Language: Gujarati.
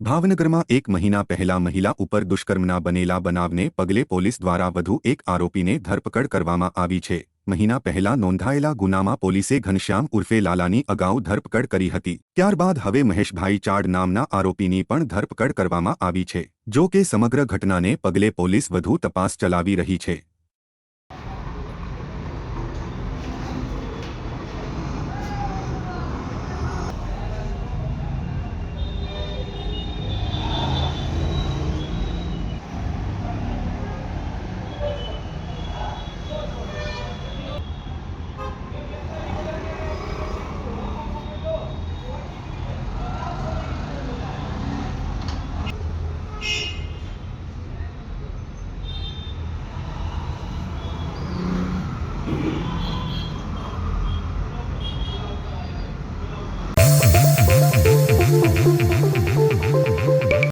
ભાવનગરમાં એક મહિના પહેલા મહિલા ઉપર દુષ્કર્મના બનેલા બનાવને પગલે પોલીસ દ્વારા વધુ એક આરોપીને ધરપકડ કરવામાં આવી છે. મહિના પહેલા નોંધાયેલા ગુનામાં પોલીસે ઘનશ્યામ ઉર્ફે લાલાની અગાઉ ધરપકડ કરી હતી. ત્યારબાદ હવે મહેશભાઈ ચાડ નામના આરોપીની પણ ધરપકડ કરવામાં આવી છે. જો કે સમગ્ર ઘટનાને પગલે પોલીસ વધુ તપાસ ચલાવી રહી છે.